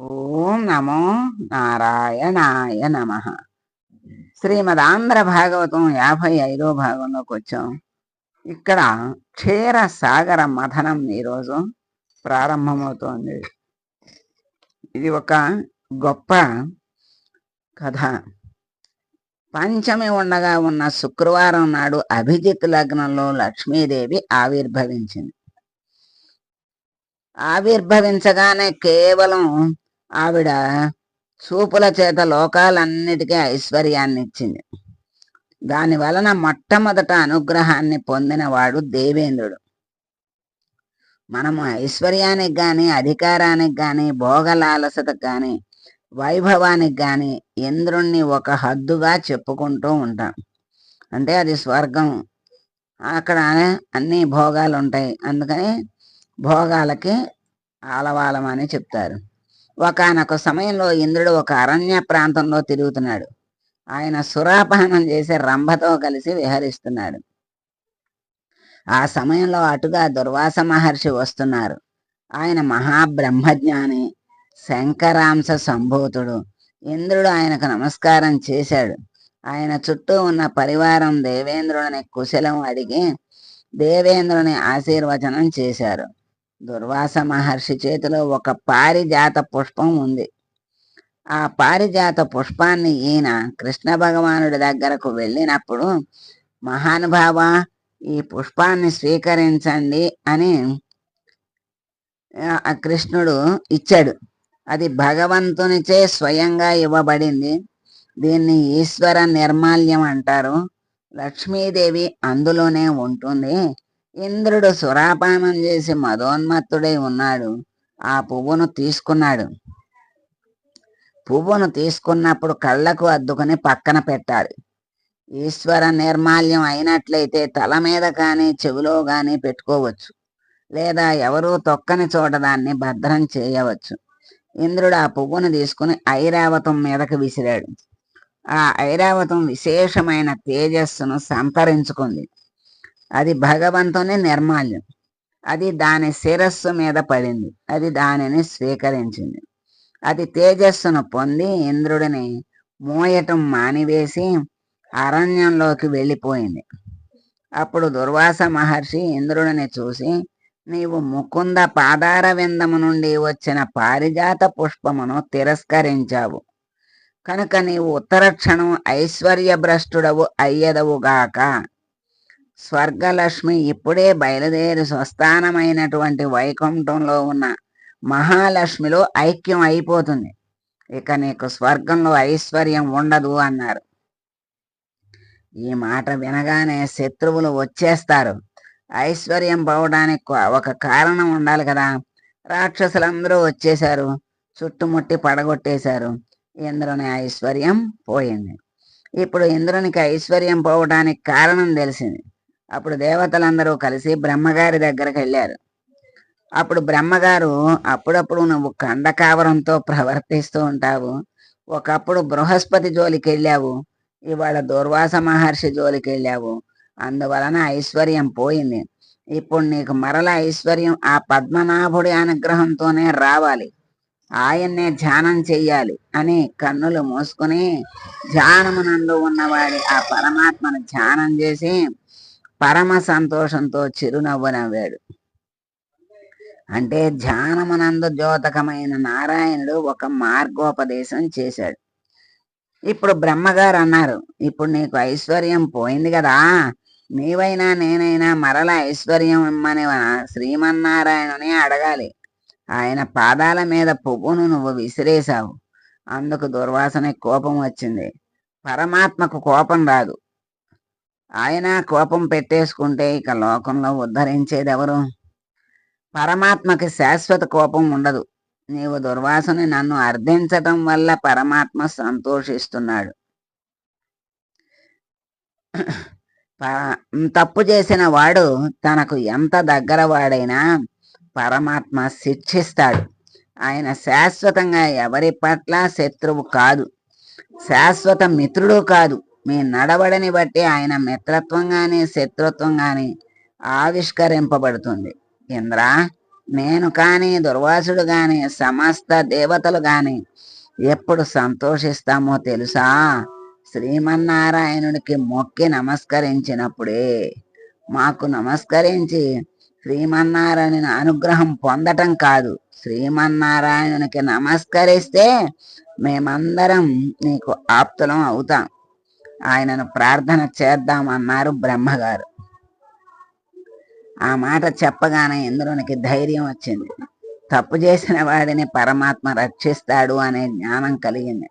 ఓం నమో నారాయణాయ నమ. శ్రీమదాంధ్ర భాగవతం యాభై ఐదో భాగంలోకి వచ్చాం. ఇక్కడ క్షీర సాగర మథనం ఈరోజు ప్రారంభమవుతోంది. ఇది ఒక గొప్ప కథ. పంచమి ఉండగా ఉన్న శుక్రవారం నాడు అభిజిత్ లగ్నంలో లక్ష్మీదేవి ఆవిర్భవించింది. ఆవిర్భవించగానే కేవలం ఆవిడ చూపుల చేత లోకాలన్నిటికీ ఐశ్వర్యాన్ని ఇచ్చింది దాని వలన మొట్టమొదట అనుగ్రహాన్ని పొందినవాడు దేవేంద్రుడు. మనము ఐశ్వర్యానికి కానీ అధికారానికి కానీ భోగలాలసతకు కానీ వైభవానికి కానీ ఇంద్రుణ్ణి ఒక హద్దుగా చెప్పుకుంటూ ఉంటాం. అంటే అది స్వర్గం. అక్కడ అన్ని భోగాలు ఉంటాయి అందుకని భోగాలకి ఆలవాలమని చెప్తారు. ఒకనొక సమయంలో ఇంద్రుడు ఒక అరణ్య ప్రాంతంలో తిరుగుతున్నాడు. ఆయన సురాపానం చేసే రంభతో కలిసి విహరిస్తున్నాడు. ఆ సమయంలో అటుగా దుర్వాస మహర్షి వస్తున్నారు. ఆయన మహాబ్రహ్మజ్ఞాని శంకరాంశ సంభూతుడు. ఇంద్రుడు ఆయనకు నమస్కారం చేశాడు. ఆయన చుట్టూ ఉన్న పరివారం దేవేంద్రుడిని కుశలం అడిగి దేవేంద్రుని ఆశీర్వచనం చేశారు. దుర్వాస మహర్షి చేతిలో ఒక పారిజాత పుష్పం ఉంది. ఆ పారిజాత పుష్పాన్ని ఈయన కృష్ణ భగవానుడి దగ్గరకు వెళ్ళినప్పుడు మహానుభావ ఈ పుష్పాన్ని స్వీకరించండి అని కృష్ణుడు ఇచ్చాడు. అది భగవంతునిచే స్వయంగా ఇవ్వబడింది. దీన్ని ఈశ్వర నిర్మాల్యం అంటారు. లక్ష్మీదేవి అందులోనే ఉంటుంది. ఇంద్రుడు సురాపానం చేసి మదోన్మత్తుడై ఉన్నాడు. ఆ పువ్వును తీసుకున్నాడు. పువ్వును తీసుకున్నప్పుడు కళ్ళకు అద్దుకుని పక్కన పెట్టాలి ఈశ్వర నిర్మాల్యం అయినట్లయితే తల మీద కానీ చెవిలో కానీ పెట్టుకోవచ్చు. లేదా ఎవరూ తొక్కని చోట దాన్ని భద్రం చేయవచ్చు. ఇంద్రుడు ఆ పువ్వును తీసుకుని ఐరావతం మీదకు విసిరాడు. ఆ ఐరావతం విశేషమైన తేజస్సును సంతరించుకుంది. అది భగవంతుని నిర్మాల్యం. అది దాని శిరస్సు మీద పడింది. అది దానిని స్వీకరించింది. అది తేజస్సును పొంది ఇంద్రుడిని మోయటం మానివేసి అరణ్యంలోకి వెళ్ళిపోయింది. అప్పుడు దుర్వాస మహర్షి ఇంద్రుడిని చూసి నీవు ముకుంద పాదార విందము నుండి వచ్చిన పారిజాత పుష్పమును తిరస్కరించావు. కనుక నీవు ఉత్తరక్షణం ఐశ్వర్యభ్రష్టుడవు అయ్యదవుగాక స్వర్గలక్ష్మి ఇప్పుడే బయలుదేరి స్వస్థానమైనటువంటి వైకుంఠంలో ఉన్న మహాలక్ష్మిలో ఐక్యం అయిపోతుంది. ఇక నీకు స్వర్గంలో ఐశ్వర్యం ఉండదు అన్నారు. ఈ మాట వినగానే శత్రువులు వచ్చేస్తారు. ఐశ్వర్యం పోవడానికి ఒక కారణం ఉండాలి కదా. రాక్షసులందరూ వచ్చేశారు. చుట్టుముట్టి పడగొట్టేశారు. ఇంద్రుని ఐశ్వర్యం పోయింది. ఇప్పుడు ఇంద్రునికి ఐశ్వర్యం పోవడానికి కారణం తెలిసింది. అప్పుడు దేవతలందరూ కలిసి బ్రహ్మగారి దగ్గరకు వెళ్ళారు. అప్పుడు బ్రహ్మగారు అప్పుడప్పుడు నువ్వు కండకావరంతో ప్రవర్తిస్తూ ఉంటావు. ఒకప్పుడు బృహస్పతి జోలికి వెళ్ళావు. ఇవాళ దుర్వాస మహర్షి జోలికి వెళ్ళావు. అందువలన ఐశ్వర్యం పోయింది. ఇప్పుడు నీకు మరల ఐశ్వర్యం ఆ పద్మనాభుడి అనుగ్రహంతోనే రావాలి. ఆయన్నే ధ్యానం చెయ్యాలి అని కన్నులు మూసుకుని ధ్యానమునందు ఉన్నవాడి ఆ పరమాత్మను ధ్యానం చేసి పరమ సంతోషంతో చిరునవ్వు నవ్వాడు. అంటే ధ్యానమునందు ద్యోతకమైన నారాయణుడు ఒక మార్గోపదేశం చేశాడు. ఇప్పుడు బ్రహ్మగారు అన్నారు ఇప్పుడు నీకు ఐశ్వర్యం పోయింది కదా నీవైనా నేనైనా మరల ఐశ్వర్యం ఇమ్మని శ్రీమన్నారాయణుని అడగాలి. ఆయన పాదాల మీద పువ్వును నువ్వు విసిరేశావు. అందుకు దుర్వాసన కోపం వచ్చింది. పరమాత్మకు కోపం రాదు. ఆయన కోపం పెట్టేసుకుంటే ఇక లోకంలో ఉద్ధరించేదెవరు? పరమాత్మకి శాశ్వత కోపం ఉండదు. నీవు దుర్వాసని నన్ను అర్థించటం వల్ల పరమాత్మ సంతోషిస్తున్నాడు. తప్పు చేసిన వాడు తనకు ఎంత దగ్గర వాడైనా పరమాత్మ శిక్షిస్తాడు. ఆయన శాశ్వతంగా ఎవరి పట్ల శత్రువు కాదు. శాశ్వత మిత్రుడు కాదు. మీ నడవడిని బట్టి ఆయన మిత్రత్వం గాని శత్రుత్వం గాని ఆవిష్కరింపబడుతుంది. ఇంద్ర నేను కానీ దుర్వాసుడు గాని సమస్త దేవతలు గాని ఎప్పుడు సంతోషిస్తామో తెలుసా? శ్రీమన్నారాయణుడికి మొక్కి నమస్కరించినప్పుడే మాకు నమస్కరించి శ్రీమన్నారాయణుని అనుగ్రహం పొందటం కాదు. శ్రీమన్నారాయణునికి నమస్కరిస్తే మేమందరం నీకు ఆప్తులం అవుతాం. ఆయనను ప్రార్థన చేద్దామన్నారు బ్రహ్మగారు. ఆ మాట చెప్పగానే ఇంద్రునికి ధైర్యం వచ్చింది. తప్పు చేసిన వాడిని పరమాత్మ రక్షిస్తాడు అనే జ్ఞానం కలిగింది.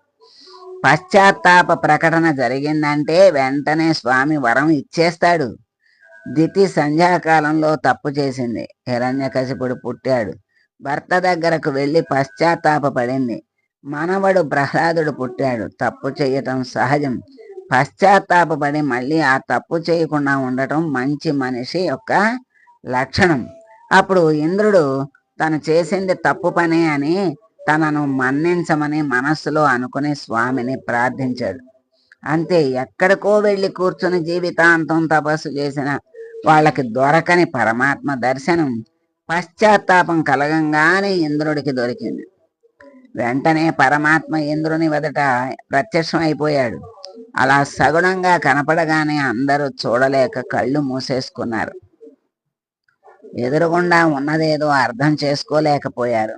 పశ్చాత్తాప ప్రకటన జరిగిందంటే వెంటనే స్వామి వరం ఇచ్చేస్తాడు. దితి సంధ్యాకాలంలో తప్పు చేసింది. హిరణ్యకశిపుడు పుట్టాడు. భర్త దగ్గరకు వెళ్ళి పశ్చాత్తాపపడింది మనవడు ప్రహ్లాదుడు పుట్టాడు. తప్పు చేయటం సహజం. పశ్చాత్తాపపడి మళ్ళీ ఆ తప్పు చేయకుండా ఉండటం మంచి మనిషి యొక్క లక్షణం. అప్పుడు ఇంద్రుడు తను చేసింది తప్పు పనే అని తనను మన్నించమని మనస్సులో అనుకుని స్వామిని ప్రార్థించాడు. అంతే ఎక్కడికో వెళ్ళి కూర్చుని జీవితాంతం తపస్సు చేసిన వాళ్ళకి దొరకని పరమాత్మ దర్శనం పశ్చాత్తాపం కలగంగానే ఇంద్రుడికి దొరికింది. వెంటనే పరమాత్మ ఇంద్రుని వదట ప్రత్యక్షం అయిపోయాడు. అలా సగుణంగా కనపడగానే అందరూ చూడలేక కళ్ళు మూసేసుకున్నారు. ఎదురుగుండా ఉన్నదేదో అర్థం చేసుకోలేకపోయారు.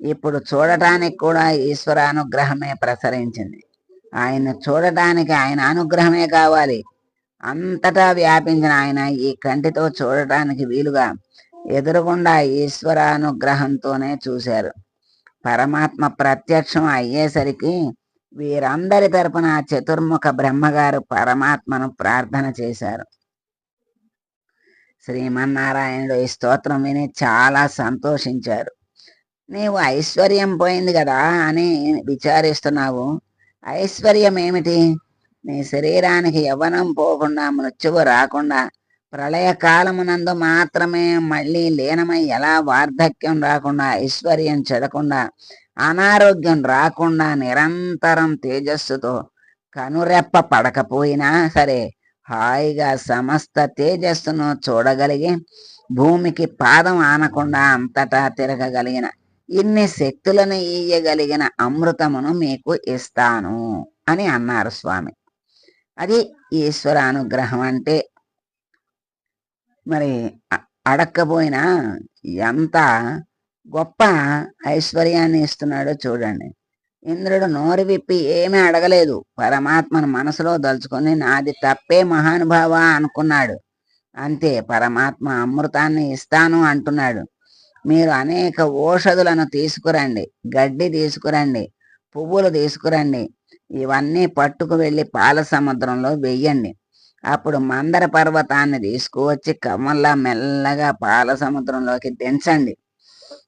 ఇప్పుడు చూడటానికి కూడా ఈశ్వరానుగ్రహమే ప్రసరించింది. ఆయన చూడటానికి ఆయన అనుగ్రహమే కావాలి. అంతటా వ్యాపించిన ఆయన ఈ కంటితో చూడటానికి వీలుగా ఎదురుగుండా ఈశ్వరానుగ్రహంతోనే చూశారు. పరమాత్మ ప్రత్యక్షం అయ్యేసరికి వీరందరి తరపున చతుర్ముఖ బ్రహ్మగారు పరమాత్మను ప్రార్థన చేశారు. శ్రీమన్నారాయణుడు ఈ స్తోత్రం విని చాలా సంతోషించారు. నీవు ఐశ్వర్యం పోయింది కదా అని విచారిస్తున్నావు. ఐశ్వర్యం ఏమిటి? నీ శరీరానికి యవ్వనం పోకుండా మృత్యువు రాకుండా ప్రళయకాలమునందు మాత్రమే మళ్ళీ లీనమై ఎలా వార్ధక్యం రాకుండా ఐశ్వర్యం చెడకుండా అనారోగ్యం రాకుండా నిరంతరం తేజస్సుతో కనురెప్ప పడకపోయినా సరే హాయిగా సమస్త తేజస్సును చూడగలిగి భూమికి పాదం ఆనకుండా అంతటా తిరగగలిగిన ఇన్ని శక్తులను ఇయ్యగలిగిన అమృతమును మీకు ఇస్తాను అని అన్నారు స్వామి. అది ఈశ్వర అనుగ్రహం అంటే మరి అడక్కపోయినా ఎంత గొప్ప ఐశ్వర్యాన్ని ఇస్తున్నాడో చూడండి. ఇంద్రుడు నోరు విప్పి ఏమీ అడగలేదు. పరమాత్మను మనసులో దలుచుకొని నాది తప్పే మహానుభావ అనుకున్నాడు. అంతే పరమాత్మ అమృతాన్ని ఇస్తాను అంటున్నాడు. మీరు అనేక ఓషధులను తీసుకురండి గడ్డి తీసుకురండి పువ్వులు తీసుకురండి ఇవన్నీ పట్టుకు వెళ్ళి పాల సముద్రంలో వెయ్యండి. అప్పుడు మందర పర్వతాన్ని తీసుకువచ్చి కమల్లా మెల్లగా పాల సముద్రంలోకి దించండి.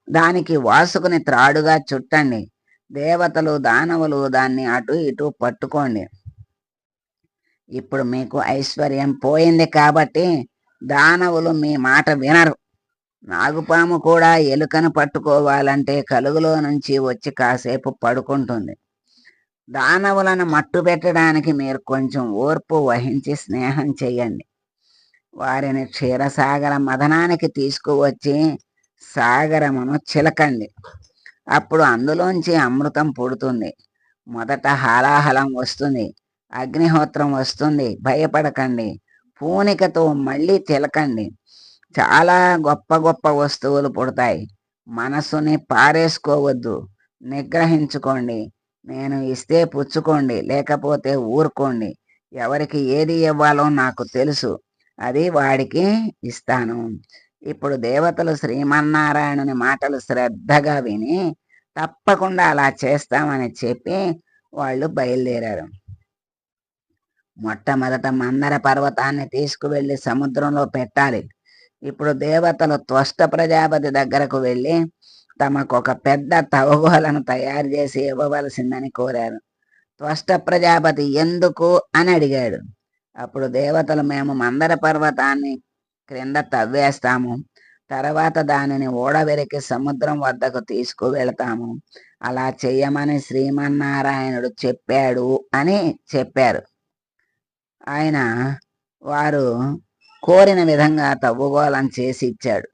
దానికి వాసుకుని త్రాడుగా చుట్టండి. దేవతలు దానవులు దాన్ని అటు ఇటు పట్టుకోండి. ఇప్పుడు మీకు ఐశ్వర్యం పోయింది కాబట్టి దానవులు మీ మాట వినరు. నాగుపాము కూడా ఎలుకను పట్టుకోవాలంటే కలుగులో నుంచి వచ్చి కాసేపు పడుకుంటుంది. దానవులను మట్టు పెట్టడానికి మీరు కొంచెం ఓర్పు వహించి స్నేహం చేయండి. వారిని క్షీరసాగర మదనానికి తీసుకువచ్చి సాగరమును చిలకండి. అప్పుడు అందులోంచి అమృతం పుడుతుంది. మొదట హాలాహలం వస్తుంది. అగ్నిహోత్రం వస్తుంది. భయపడకండి. పూనికతో మళ్ళీ తిలకండి. చాలా గొప్ప గొప్ప వస్తువులు పుడతాయి. మనసుని పారేసుకోవద్దు. నిగ్రహించుకోండి. నేను ఇస్తే పుచ్చుకోండి. లేకపోతే ఊరుకోండి. ఎవరికి ఏది ఇవ్వాలో నాకు తెలుసు. అది వాడికి ఇస్తాను. ఇప్పుడు దేవతలు శ్రీమన్నారాయణుని మాటలు శ్రద్ధగా విని తప్పకుండా అలా చేస్తామని చెప్పి వాళ్ళు బయలుదేరారు. మొట్టమొదట మందర పర్వతాన్ని తీసుకువెళ్ళి సముద్రంలో పెట్టాలి. ఇప్పుడు దేవతలు త్వష్ట ప్రజాపతి దగ్గరకు వెళ్ళి తమకు ఒక పెద్ద తవగోలను తయారు చేసి ఇవ్వవలసిందని కోరారు. త్వష్ట ప్రజాపతి ఎందుకు అని అడిగాడు. అప్పుడు దేవతలు మేము మందర పర్వతాన్ని క్రింద తవ్వేస్తాము. తర్వాత దానిని ఓడవెరికి సముద్రం వద్దకు తీసుకువెళతాము. అలా చెయ్యమని శ్రీమన్నారాయణుడు చెప్పాడు అని చెప్పారు. ఆయన వారు కోరిన విధంగా తవ్వుగోళం చేసి ఇచ్చాడు.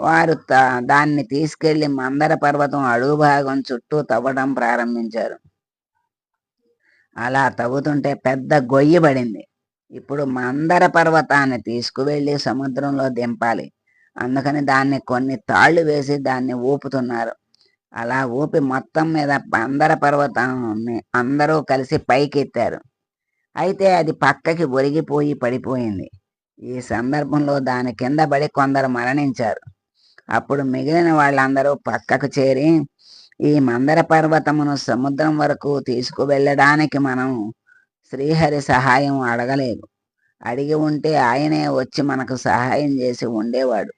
వారు దాన్ని తీసుకెళ్ళి మందర పర్వతం అడుగు భాగం చుట్టూ తవ్వడం ప్రారంభించారు. అలా తవ్వుతుంటే పెద్ద గొయ్యి పడింది. ఇప్పుడు మందర పర్వతాన్ని తీసుకువెళ్ళి సముద్రంలో దింపాలి. అందుకని దాన్ని కొన్ని తాళ్ళు వేసి దాన్ని ఊపుతున్నారు. అలా ఊపి మొత్తం మీద మందర పర్వతాన్ని అందరూ కలిసి పైకెత్తారు. అయితే అది పక్కకి ఒరిగిపోయి పడిపోయింది. ఈ సందర్భంలో దాని కింద పడి కొందరు మరణించారు. అప్పుడు మిగిలిన వాళ్ళందరూ పక్కకు చేరి ఈ మందర పర్వతమును సముద్రం వరకు తీసుకువెళ్ళడానికి మనం శ్రీహరి సహాయం అడగలేదు. అడిగి ఉంటే ఆయనే వచ్చి మనకు సహాయం చేసి ఉండేవాడు.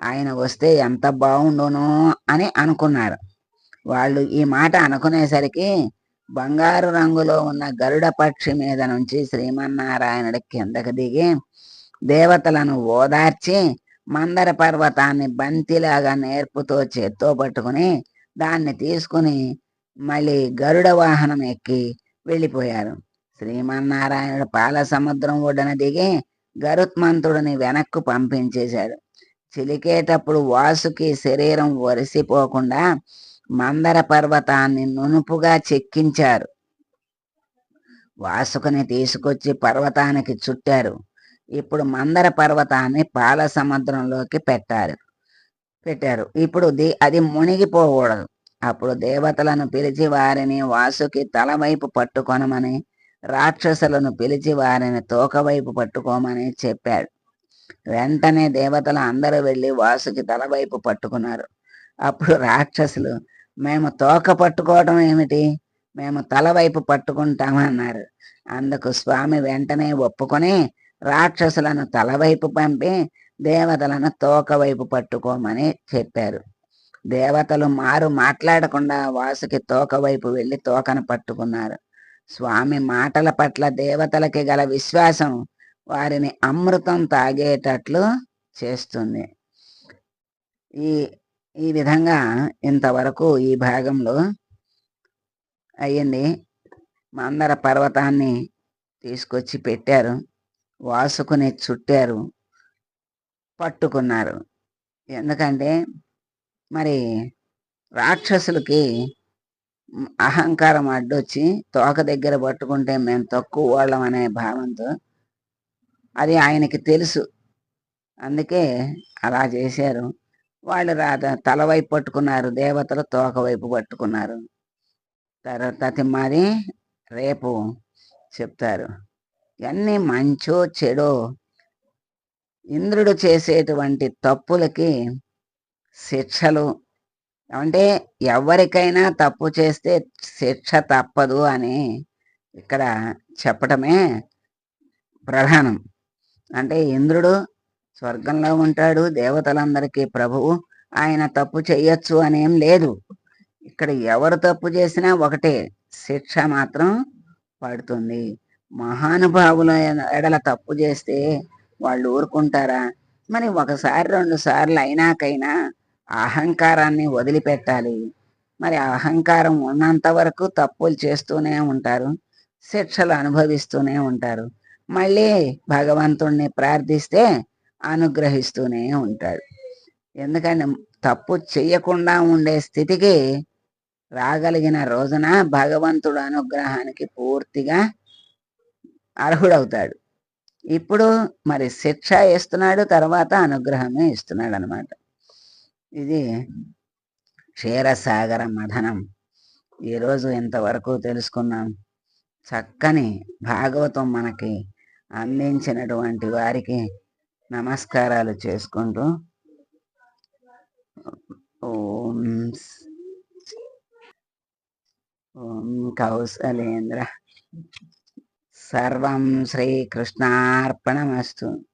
ఆయన వస్తే ఎంత బాగుండును అని అనుకున్నారు. వాళ్ళు ఈ మాట అనుకునేసరికి బంగారు రంగులో ఉన్న గరుడ పక్షి మీద నుంచి శ్రీమన్నారాయణుడి కిందకు దిగి దేవతలను ఓదార్చి మందర పర్వతాన్ని బంతిలాగా నేర్పుతో చేత్తో పట్టుకుని దాన్ని తీసుకుని మళ్ళీ గరుడ వాహనం ఎక్కి వెళ్ళిపోయారు. శ్రీమన్నారాయణుడు పాల సముద్రం ఒడ్డున దిగి గరుత్మంతుడిని వెనక్కు పంపించేశాడు. చిలికేటప్పుడు వాసుకి శరీరం ఒరిసిపోకుండా మందర పర్వతాన్ని నునుపుగా చెక్కించారు. వాసుకుని తీసుకొచ్చి పర్వతానికి చుట్టారు. ఇప్పుడు మందర పర్వతాన్ని పాల సముద్రంలోకి పెట్టారు. పెట్టారు. ఇప్పుడు అది మునిగిపోకూడదు. అప్పుడు దేవతలను పిలిచి వారిని వాసుకి తల వైపు పట్టుకొనమని రాక్షసులను పిలిచి వారిని తోకవైపు పట్టుకోమని చెప్పాడు. వెంటనే దేవతలు అందరూ వెళ్ళి వాసుకి తలవైపు పట్టుకున్నారు. అప్పుడు రాక్షసులు మేము తోక పట్టుకోవటం ఏమిటి? మేము తలవైపు పట్టుకుంటామన్నారు. అందుకు స్వామి వెంటనే ఒప్పుకొని రాక్షసులను తలవైపు పంపి దేవతలను తోకవైపు పట్టుకోమని చెప్పారు. దేవతలు మారు మాట్లాడకుండా వాసుకి తోకవైపు వెళ్ళి తోకను పట్టుకున్నారు. స్వామి మాటల పట్ల దేవతలకి గల విశ్వాసం వారిని అమృతం తాగేటట్లు చేస్తుంది. ఈ ఈ విధంగా ఇంతవరకు ఈ భాగంలో అయ్యింది. మందర పర్వతాన్ని తీసుకొచ్చి పెట్టారు. వాసుకుని చుట్టారు. పట్టుకున్నారు. ఎందుకంటే మరి రాక్షసులకి అహంకారం అడ్డొచ్చి తోక దగ్గర పట్టుకుంటే మేము తక్కువ వాళ్ళం అనే భావంతో అది ఆయనకి తెలుసు. అందుకే అలా చేశారు. వాళ్ళు రాధ తల వైపు పట్టుకున్నారు దేవతలు తోక వైపు పట్టుకున్నారు. తర్వాత మరి రేపు చెప్తారు. ఇవన్నీ మంచో చెడో ఇంద్రుడు చేసేటువంటి తప్పులకి శిక్షలు అంటే ఎవరికైనా తప్పు చేస్తే శిక్ష తప్పదు అని ఇక్కడ చెప్పటమే ప్రధానం. అంటే ఇంద్రుడు స్వర్గంలో ఉంటాడు దేవతలందరికీ ప్రభువు ఆయన తప్పు చేయొచ్చు అనేం లేదు. ఇక్కడ ఎవరు తప్పు చేసినా ఒకటే శిక్ష మాత్రం పడుతుంది. మహానుభావుల ఎడల తప్పు చేస్తే వాళ్ళు ఊరుకుంటారా? మరి ఒకసారి రెండు సార్లు అయినాకైనా అహంకారాన్ని వదిలిపెట్టాలి. మరి అహంకారం ఉన్నంత వరకు తప్పులు చేస్తూనే ఉంటారు శిక్షలు అనుభవిస్తూనే ఉంటారు. మళ్ళీ భగవంతుణ్ణి ప్రార్థిస్తే అనుగ్రహిస్తూనే ఉంటాడు. ఎందుకంటే తప్పు చేయకుండా ఉండే స్థితికి రాగలిగిన రోజున భగవంతుడు అనుగ్రహానికి పూర్తిగా అర్హుడవుతాడు. ఇప్పుడు మరి శిక్ష ఇస్తున్నాడు తర్వాత అనుగ్రహమే ఇస్తున్నాడు అనమాట ఇది క్షీరసాగర మథనం. ఈరోజు ఇంతవరకు తెలుసుకున్నాం. చక్కని భాగవతం మనకి అందించినటువంటి వారికి నమస్కారాలు చేసుకుంటూ ఓం ఓం కౌసలేంద్ర. సర్వం శ్రీకృష్ణార్పణమస్తు.